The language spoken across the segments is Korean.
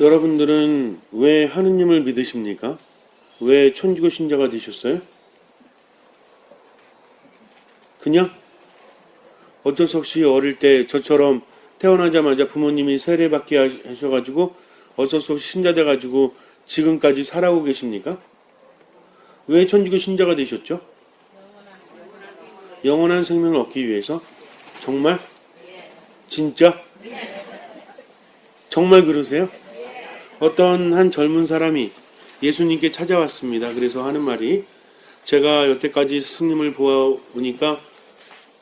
여러분들은 왜 하느님을 믿으십니까? 왜 천주교 신자가 되셨어요? 그냥 어쩔 수 없이 어릴 때 저처럼 태어나자마자 부모님이 세례받게 하셔가지고 어쩔 수 없이 신자 돼가지고 지금까지 살아오고 계십니까? 왜 천주교 신자가 되셨죠? 영원한 생명을 얻기 위해서 정말 진짜 정말 그러세요? 어떤 한 젊은 사람이 예수님께 찾아왔습니다. 그래서 하는 말이 제가 여태까지 스님을 보아보니까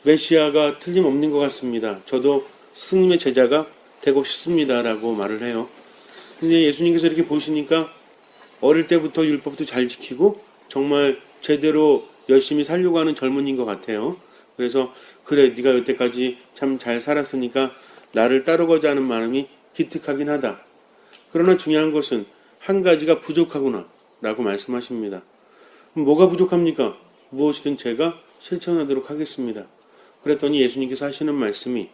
메시아가 틀림없는 것 같습니다. 저도 스님의 제자가 되고 싶습니다라고 말을 해요. 근데 예수님께서 이렇게 보시니까 어릴 때부터 율법도 잘 지키고 정말 제대로 열심히 살려고 하는 젊은이인 것 같아요. 그래서 그래 네가 여태까지 참 잘 살았으니까 나를 따르고자 하는 마음이 기특하긴 하다. 그러나 중요한 것은 한 가지가 부족하구나 라고 말씀하십니다. 뭐가 부족합니까? 무엇이든 제가 실천하도록 하겠습니다. 그랬더니 예수님께서 하시는 말씀이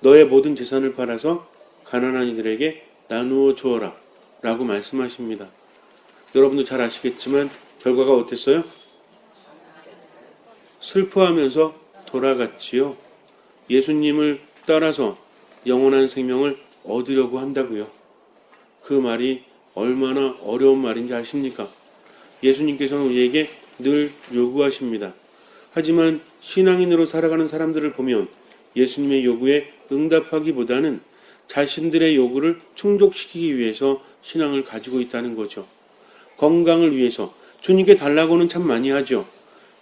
너의 모든 재산을 팔아서 가난한 이들에게 나누어 주어라 라고 말씀하십니다. 여러분도 잘 아시겠지만 결과가 어땠어요? 슬퍼하면서 돌아갔지요. 예수님을 따라서 영원한 생명을 얻으려고 한다고요. 그 말이 얼마나 어려운 말인지 아십니까? 예수님께서는 우리에게 늘 요구하십니다. 하지만 신앙인으로 살아가는 사람들을 보면 예수님의 요구에 응답하기보다는 자신들의 요구를 충족시키기 위해서 신앙을 가지고 있다는 거죠. 건강을 위해서 주님께 달라고는 참 많이 하죠.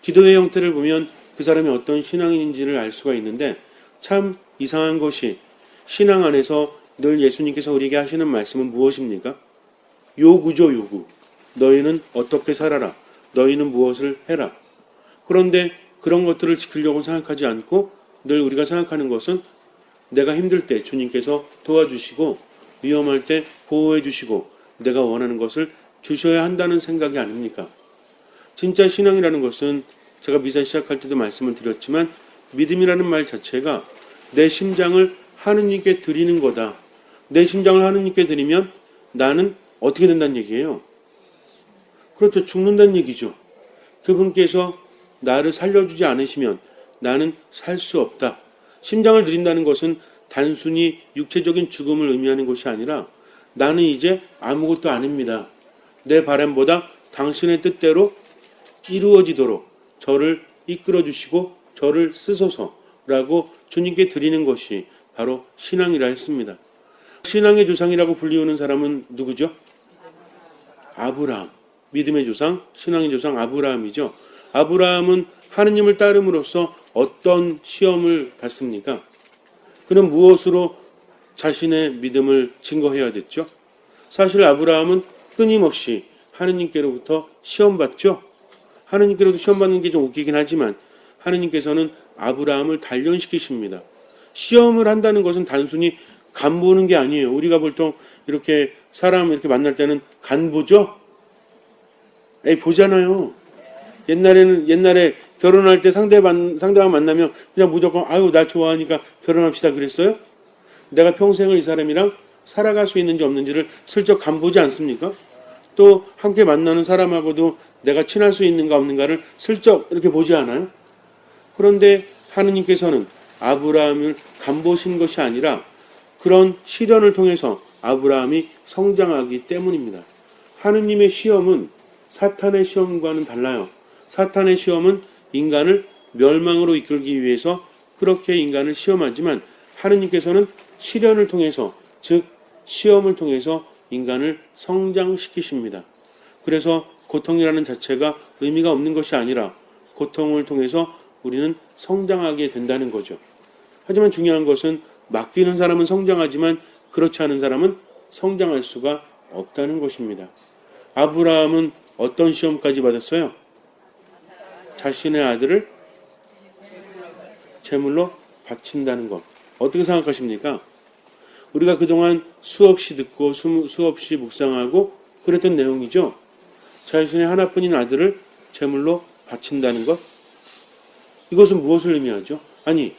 기도의 형태를 보면 그 사람이 어떤 신앙인인지를 알 수가 있는데 참 이상한 것이 신앙 안에서 늘 예수님께서 우리에게 하시는 말씀은 무엇입니까? 요구죠, 요구. 너희는 어떻게 살아라. 너희는 무엇을 해라. 그런데 그런 것들을 지키려고 생각하지 않고 늘 우리가 생각하는 것은 내가 힘들 때 주님께서 도와주시고 위험할 때 보호해 주시고 내가 원하는 것을 주셔야 한다는 생각이 아닙니까? 진짜 신앙이라는 것은 제가 미사 시작할 때도 말씀을 드렸지만 믿음이라는 말 자체가 내 심장을 하느님께 드리는 거다. 내 심장을 하느님께 드리면 나는 어떻게 된다는 얘기예요? 그렇죠. 죽는다는 얘기죠. 그분께서 나를 살려주지 않으시면 나는 살 수 없다. 심장을 드린다는 것은 단순히 육체적인 죽음을 의미하는 것이 아니라 나는 이제 아무것도 아닙니다. 내 바람보다 당신의 뜻대로 이루어지도록 저를 이끌어 주시고 저를 쓰소서라고 주님께 드리는 것이 바로 신앙이라 했습니다. 신앙의 조상이라고 불리우는 사람은 누구죠? 아브라함. 믿음의 조상, 신앙의 조상 아브라함이죠. 아브라함은 하느님을 따름으로써 어떤 시험을 받습니까? 그는 무엇으로 자신의 믿음을 증거해야 됐죠? 사실 아브라함은 끊임없이 하느님께로부터 시험받죠? 하느님께로부터 시험받는 게 좀 웃기긴 하지만 하느님께서는 아브라함을 단련시키십니다. 시험을 한다는 것은 단순히 간 보는 게 아니에요. 우리가 보통 이렇게 사람 이렇게 만날 때는 간 보죠? 에이, 보잖아요. 옛날에는, 옛날에 결혼할 때 상대방, 상대방 만나면 그냥 무조건, 아유, 나 좋아하니까 결혼합시다 그랬어요? 내가 평생을 이 사람이랑 살아갈 수 있는지 없는지를 슬쩍 간 보지 않습니까? 또 함께 만나는 사람하고도 내가 친할 수 있는가 없는가를 슬쩍 이렇게 보지 않아요? 그런데 하느님께서는 아브라함을 간보신 것이 아니라 그런 시련을 통해서 아브라함이 성장하기 때문입니다. 하느님의 시험은 사탄의 시험과는 달라요. 사탄의 시험은 인간을 멸망으로 이끌기 위해서 그렇게 인간을 시험하지만 하느님께서는 시련을 통해서 즉 시험을 통해서 인간을 성장시키십니다. 그래서 고통이라는 자체가 의미가 없는 것이 아니라 고통을 통해서 우리는 성장하게 된다는 거죠. 하지만 중요한 것은 맡기는 사람은 성장하지만 그렇지 않은 사람은 성장할 수가 없다는 것입니다. 아브라함은 어떤 시험까지 받았어요? 자신의 아들을 제물로 바친다는 것. 어떻게 생각하십니까? 우리가 그동안 수없이 듣고 수, 수없이 묵상하고 그랬던 내용이죠. 자신의 하나뿐인 아들을 제물로 바친다는 것. 이것은 무엇을 의미하죠? 아니,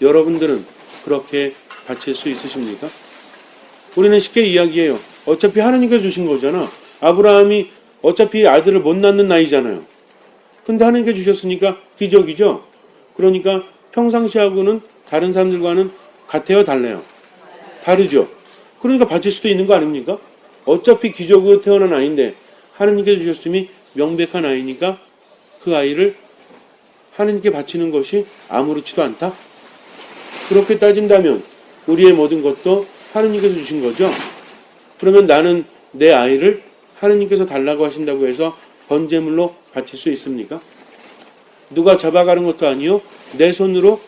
여러분들은 그렇게 바칠 수 있으십니까? 우리는 쉽게 이야기해요. 어차피 하나님께서 주신 거잖아. 아브라함이 어차피 아들을 못 낳는 나이잖아요. 근데 하나님께 주셨으니까 기적이죠. 그러니까 평상시하고는 다른 사람들과는 같아요, 달라요? 다르죠. 그러니까 받을 수도 있는 거 아닙니까? 어차피 기적으로 태어난 아이인데 하나님께서 주셨음이 명백한 아이니까 그 아이를 하나님께 바치는 것이 아무렇지도 않다. 그렇게 따진다면 우리의 모든 것도 하나님께서 주신 거죠. 그러면 나는 내 아이를 하나님께서 달라고 하신다고 해서 번제물로 바칠 수 있습니까? 누가 잡아가는 것도 아니요. 내 손으로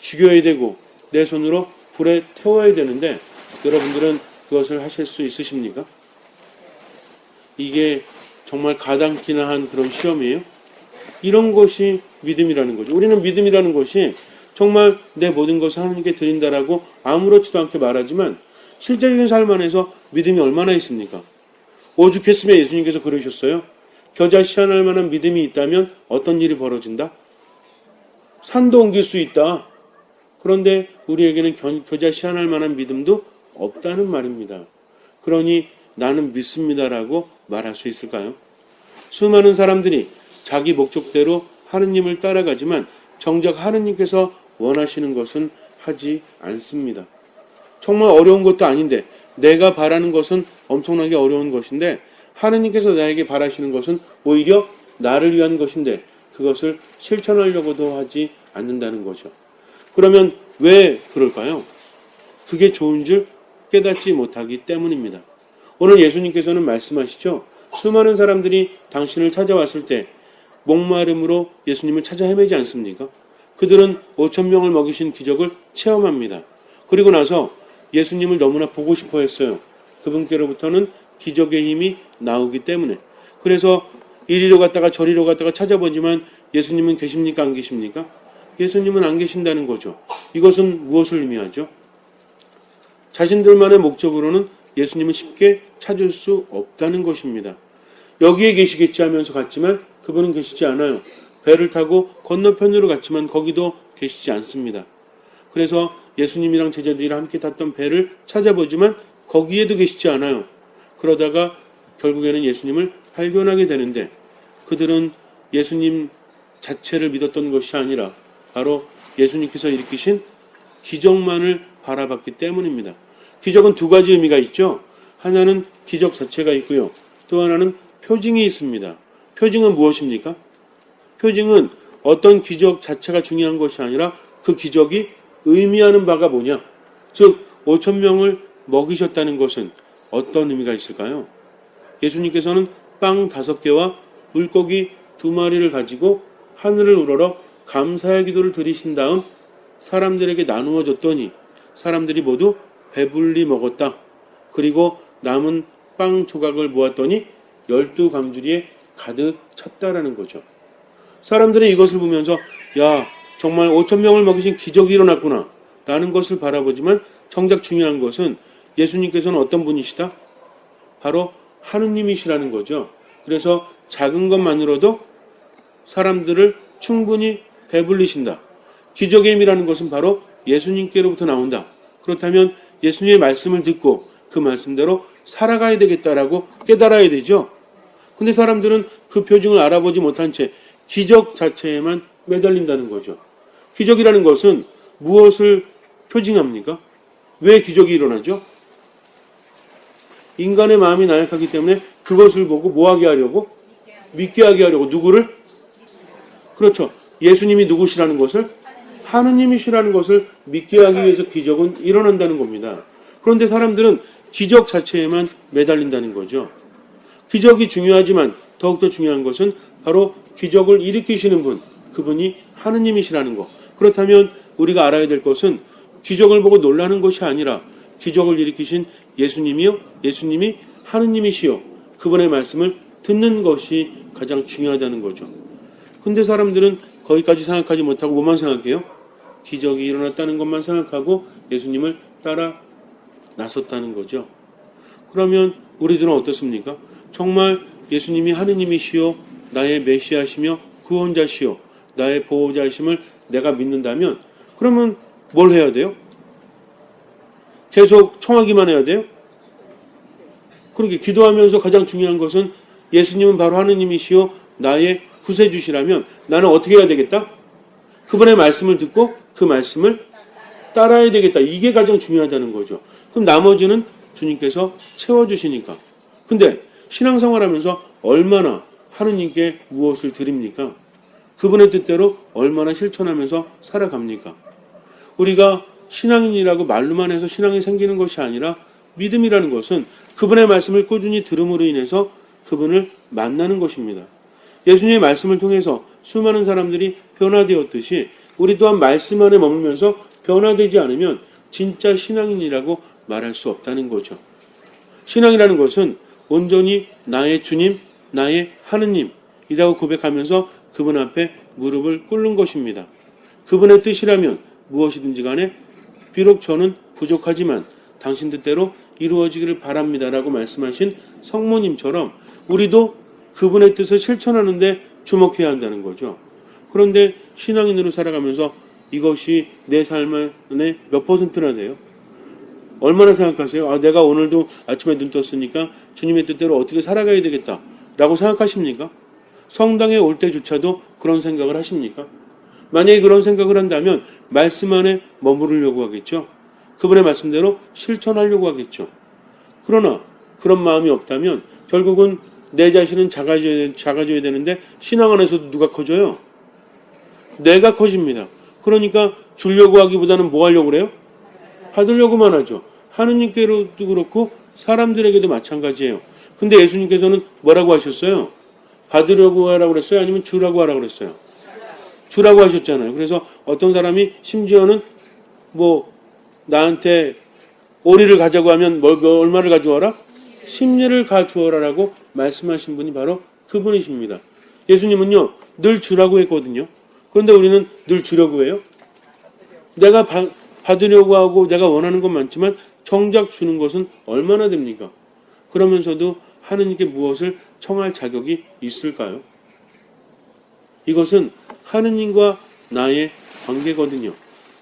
죽여야 되고 내 손으로 불에 태워야 되는데 여러분들은 그것을 하실 수 있으십니까? 이게 정말 가당키나 한 그런 시험이에요. 이런 것이 믿음이라는 거죠. 우리는 믿음이라는 것이 정말 내 모든 것을 하나님께 드린다라고 아무렇지도 않게 말하지만 실제적인 삶 안에서 믿음이 얼마나 있습니까? 오죽했으면 예수님께서 그러셨어요. 겨자씨한할 만한 믿음이 있다면 어떤 일이 벌어진다? 산도 옮길 수 있다. 그런데 우리에게는 겨- 겨자씨한할 만한 믿음도 없다는 말입니다. 그러니 나는 믿습니다라고 말할 수 있을까요? 수많은 사람들이 자기 목적대로 하느님을 따라가지만 정작 하느님께서 원하시는 것은 하지 않습니다. 정말 어려운 것도 아닌데 내가 바라는 것은 엄청나게 어려운 것인데 하느님께서 나에게 바라시는 것은 오히려 나를 위한 것인데 그것을 실천하려고도 하지 않는다는 거죠. 그러면 왜 그럴까요? 그게 좋은 줄 깨닫지 못하기 때문입니다. 오늘 예수님께서는 말씀하시죠. 수많은 사람들이 당신을 찾아왔을 때 목마름으로 예수님을 찾아 헤매지 않습니까? 그들은 5천 명을 먹이신 기적을 체험합니다. 그리고 나서 예수님을 너무나 보고 싶어 했어요. 그분께로부터는 기적의 힘이 나오기 때문에. 그래서 이리로 갔다가 저리로 갔다가 찾아보지만 예수님은 계십니까? 안 계십니까? 예수님은 안 계신다는 거죠. 이것은 무엇을 의미하죠? 자신들만의 목적으로는 예수님을 쉽게 찾을 수 없다는 것입니다. 여기에 계시겠지 하면서 갔지만 그분은 계시지 않아요. 배를 타고 건너편으로 갔지만 거기도 계시지 않습니다. 그래서 예수님이랑 제자들이랑 함께 탔던 배를 찾아보지만 거기에도 계시지 않아요. 그러다가 결국에는 예수님을 발견하게 되는데 그들은 예수님 자체를 믿었던 것이 아니라 바로 예수님께서 일으키신 기적만을 바라봤기 때문입니다. 기적은 두 가지 의미가 있죠. 하나는 기적 자체가 있고요. 또 하나는 표징이 있습니다. 표징은 무엇입니까? 표징은 어떤 기적 자체가 중요한 것이 아니라 그 기적이 의미하는 바가 뭐냐? 즉 5천 명을 먹이셨다는 것은 어떤 의미가 있을까요? 예수님께서는 빵 다섯 개와 물고기 두 마리를 가지고 하늘을 우러러 감사의 기도를 드리신 다음 사람들에게 나누어 줬더니 사람들이 모두 배불리 먹었다. 그리고 남은 빵 조각을 모았더니 열두 강주리에 가득 찼다라는 거죠. 사람들은 이것을 보면서 야 정말 5천 명을 먹이신 기적이 일어났구나 라는 것을 바라보지만 정작 중요한 것은 예수님께서는 어떤 분이시다? 바로 하느님이시라는 거죠. 그래서 작은 것만으로도 사람들을 충분히 배불리신다. 기적의 힘이라는 것은 바로 예수님께로부터 나온다. 그렇다면 예수님의 말씀을 듣고 그 말씀대로 살아가야 되겠다라고 깨달아야 되죠. 근데 사람들은 그 표징을 알아보지 못한 채 기적 자체에만 매달린다는 거죠. 기적이라는 것은 무엇을 표징합니까? 왜 기적이 일어나죠? 인간의 마음이 나약하기 때문에 그것을 보고 뭐하게 하려고? 믿게 하게 하려고. 누구를? 그렇죠. 예수님이 누구시라는 것을? 하느님이시라는 것을 믿게 하기 위해서 기적은 일어난다는 겁니다. 그런데 사람들은 기적 자체에만 매달린다는 거죠. 기적이 중요하지만 더욱더 중요한 것은 바로 기적을 일으키시는 분, 그분이 하느님이시라는 것. 그렇다면 우리가 알아야 될 것은 기적을 보고 놀라는 것이 아니라 기적을 일으키신 예수님이요, 예수님이 하느님이시요, 그분의 말씀을 듣는 것이 가장 중요하다는 거죠. 근데 사람들은 거기까지 생각하지 못하고 뭐만 생각해요? 기적이 일어났다는 것만 생각하고 예수님을 따라 나섰다는 거죠. 그러면 우리들은 어떻습니까? 정말 예수님이 하느님이시요 나의 메시아시며 구원자시요 나의 보호자이심을 내가 믿는다면 그러면 뭘 해야 돼요? 계속 청하기만 해야 돼요? 그렇게 기도하면서 가장 중요한 것은 예수님은 바로 하느님이시요 나의 구세주시라면 나는 어떻게 해야 되겠다? 그분의 말씀을 듣고 그 말씀을 따라야 되겠다. 이게 가장 중요하다는 거죠. 그럼 나머지는 주님께서 채워주시니까. 근데 신앙생활 하면서 얼마나 하느님께 무엇을 드립니까? 그분의 뜻대로 얼마나 실천하면서 살아갑니까? 우리가 신앙인이라고 말로만 해서 신앙이 생기는 것이 아니라 믿음이라는 것은 그분의 말씀을 꾸준히 들음으로 인해서 그분을 만나는 것입니다. 예수님의 말씀을 통해서 수많은 사람들이 변화되었듯이 우리 또한 말씀 안에 머물면서 변화되지 않으면 진짜 신앙인이라고 말할 수 없다는 거죠. 신앙이라는 것은 온전히 나의 주님, 나의 하느님이라고 고백하면서 그분 앞에 무릎을 꿇는 것입니다. 그분의 뜻이라면 무엇이든지 간에 비록 저는 부족하지만 당신 뜻대로 이루어지기를 바랍니다 라고 말씀하신 성모님처럼 우리도 그분의 뜻을 실천하는데 주목해야 한다는 거죠. 그런데 신앙인으로 살아가면서 이것이 내삶 안에 몇 퍼센트나 돼요? 얼마나 생각하세요? 아, 내가 오늘도 아침에 눈 떴으니까 주님의 뜻대로 어떻게 살아가야 되겠다. 라고 생각하십니까? 성당에 올 때조차도 그런 생각을 하십니까? 만약에 그런 생각을 한다면 말씀 안에 머무르려고 하겠죠. 그분의 말씀대로 실천하려고 하겠죠. 그러나 그런 마음이 없다면 결국은 내 자신은 작아져야, 작아져야 되는데 신앙 안에서도 누가 커져요? 내가 커집니다. 그러니까 주려고 하기보다는 뭐 하려고 그래요? 받으려고만 하죠. 하느님께로도 그렇고 사람들에게도 마찬가지예요. 근데 예수님께서는 뭐라고 하셨어요? 받으려고 하라고 그랬어요? 아니면 주라고 하라고 그랬어요? 주라고 하셨잖아요. 그래서 어떤 사람이 심지어는 뭐 나한테 오리를 가자고 하면 뭘, 뭐 얼마를 가져와라? 심리를 가져오라라고 말씀하신 분이 바로 그분이십니다. 예수님은요 늘 주라고 했거든요. 그런데 우리는 늘 주려고 해요. 내가 바, 받으려고 하고 내가 원하는 건 많지만 정작 주는 것은 얼마나 됩니까? 그러면서도 하느님께 무엇을 청할 자격이 있을까요? 이것은 하느님과 나의 관계거든요.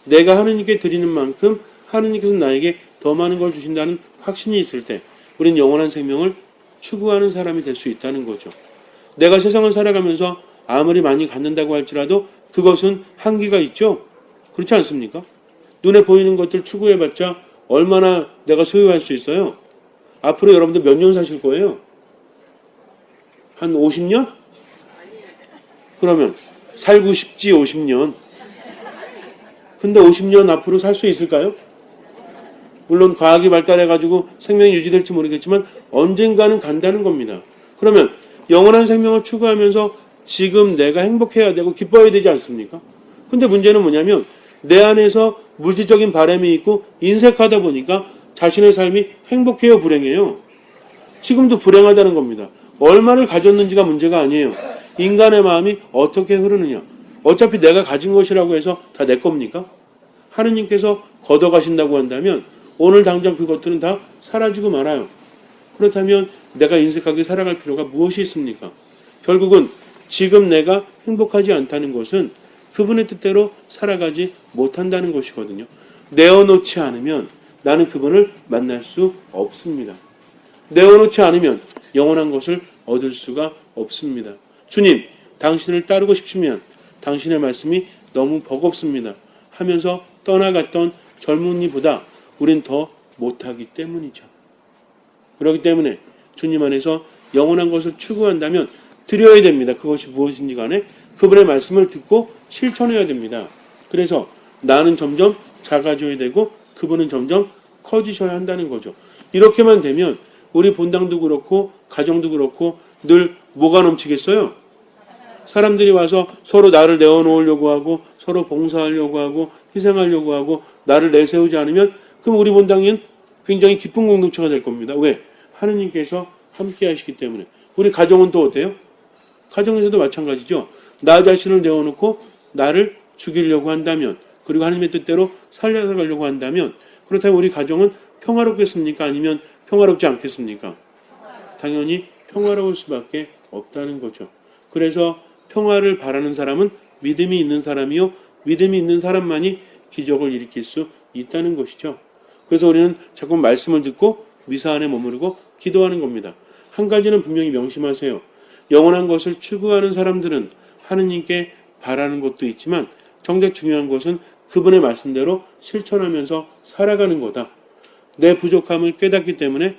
내가 하느님께 드리는 만큼 하느님께서 나에게 더 많은 걸 주신다는 확신이 있을 때 우리는 영원한 생명을 추구하는 사람이 될 수 있다는 거죠. 내가 세상을 살아가면서 아무리 많이 갖는다고 할지라도 그것은 한계가 있죠. 그렇지 않습니까? 눈에 보이는 것들 추구해봤자 얼마나 내가 소유할 수 있어요? 앞으로 여러분들 몇 년 사실 거예요? 한 50년? 그러면 살고 싶지 50년. 근데 50년 앞으로 살 수 있을까요? 물론 과학이 발달해가지고 생명이 유지될지 모르겠지만 언젠가는 간다는 겁니다. 그러면 영원한 생명을 추구하면서 지금 내가 행복해야 되고 기뻐야 되지 않습니까? 근데 문제는 뭐냐면 내 안에서 물질적인 바람이 있고 인색하다 보니까 자신의 삶이 행복해요, 불행해요? 지금도 불행하다는 겁니다. 얼마를 가졌는지가 문제가 아니에요. 인간의 마음이 어떻게 흐르느냐. 어차피 내가 가진 것이라고 해서 다 내 겁니까? 하느님께서 걷어가신다고 한다면 오늘 당장 그것들은 다 사라지고 말아요. 그렇다면 내가 인색하게 살아갈 필요가 무엇이 있습니까? 결국은 지금 내가 행복하지 않다는 것은 그분의 뜻대로 살아가지 못한다는 것이거든요. 내어놓지 않으면 나는 그분을 만날 수 없습니다. 내어놓지 않으면 영원한 것을 얻을 수가 없습니다. 주님, 당신을 따르고 싶으면 당신의 말씀이 너무 버겁습니다. 하면서 떠나갔던 젊은이보다 우린 더 못하기 때문이죠. 그렇기 때문에 주님 안에서 영원한 것을 추구한다면 드려야 됩니다. 그것이 무엇인지 간에 그분의 말씀을 듣고 실천해야 됩니다. 그래서 나는 점점 작아져야 되고 그분은 점점 커지셔야 한다는 거죠. 이렇게만 되면 우리 본당도 그렇고 가정도 그렇고 늘 뭐가 넘치겠어요? 사람들이 와서 서로 나를 내어놓으려고 하고 서로 봉사하려고 하고 희생하려고 하고 나를 내세우지 않으면 그럼 우리 본당은 굉장히 기쁜 공동체가 될 겁니다. 왜? 하느님께서 함께 하시기 때문에. 우리 가정은 또 어때요? 가정에서도 마찬가지죠. 나 자신을 내어놓고 나를 죽이려고 한다면 그리고 하나님의 뜻대로 살려서 가려고 한다면 그렇다면 우리 가정은 평화롭겠습니까? 아니면 평화롭지 않겠습니까? 당연히 평화로울 수밖에 없다는 거죠. 그래서 평화를 바라는 사람은 믿음이 있는 사람이요. 믿음이 있는 사람만이 기적을 일으킬 수 있다는 것이죠. 그래서 우리는 자꾸 말씀을 듣고 미사 안에 머무르고 기도하는 겁니다. 한 가지는 분명히 명심하세요. 영원한 것을 추구하는 사람들은 하느님께 바라는 것도 있지만 정작 중요한 것은 그분의 말씀대로 실천하면서 살아가는 거다. 내 부족함을 깨닫기 때문에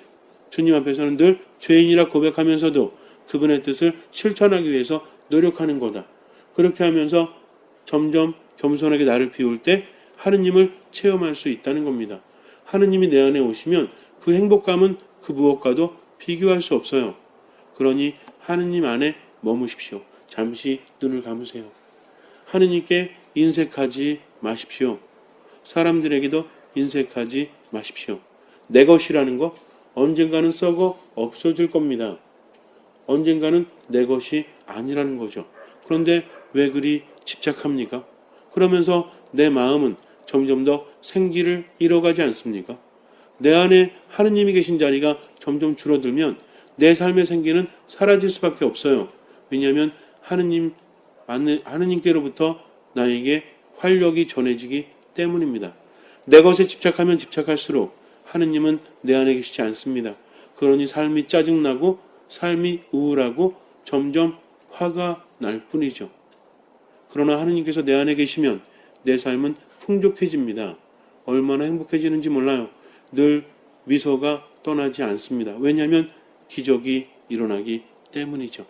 주님 앞에서는 늘 죄인이라 고백하면서도 그분의 뜻을 실천하기 위해서 노력하는 거다. 그렇게 하면서 점점 겸손하게 나를 비울 때 하느님을 체험할 수 있다는 겁니다. 하느님이 내 안에 오시면 그 행복감은 그 무엇과도 비교할 수 없어요. 그러니 하느님 안에 머무십시오. 잠시 눈을 감으세요. 하느님께 인색하지 마십시오. 사람들에게도 인색하지 마십시오. 내 것이라는 거 언젠가는 썩어 없어질 겁니다. 언젠가는 내 것이 아니라는 거죠. 그런데 왜 그리 집착합니까? 그러면서 내 마음은 점점 더 생기를 잃어가지 않습니까? 내 안에 하느님이 계신 자리가 점점 줄어들면 내 삶의 생기는 사라질 수밖에 없어요. 왜냐하면 하느님 하느- 하느님께로부터 나에게 활력이 전해지기 때문입니다. 내 것에 집착하면 집착할수록 하느님은 내 안에 계시지 않습니다. 그러니 삶이 짜증나고 삶이 우울하고 점점 화가 날 뿐이죠. 그러나 하느님께서 내 안에 계시면 내 삶은 풍족해집니다. 얼마나 행복해지는지 몰라요. 늘 미소가 떠나지 않습니다. 왜냐하면 기적이 일어나기 때문이죠.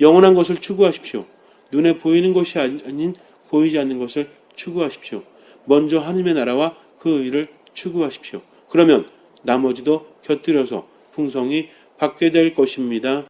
영원한 것을 추구하십시오. 눈에 보이는 것이 아닌 보이지 않는 것을 추구하십시오. 먼저 하느님의 나라와 그 의를 추구하십시오. 그러면 나머지도 곁들여서 풍성히 받게 될 것입니다.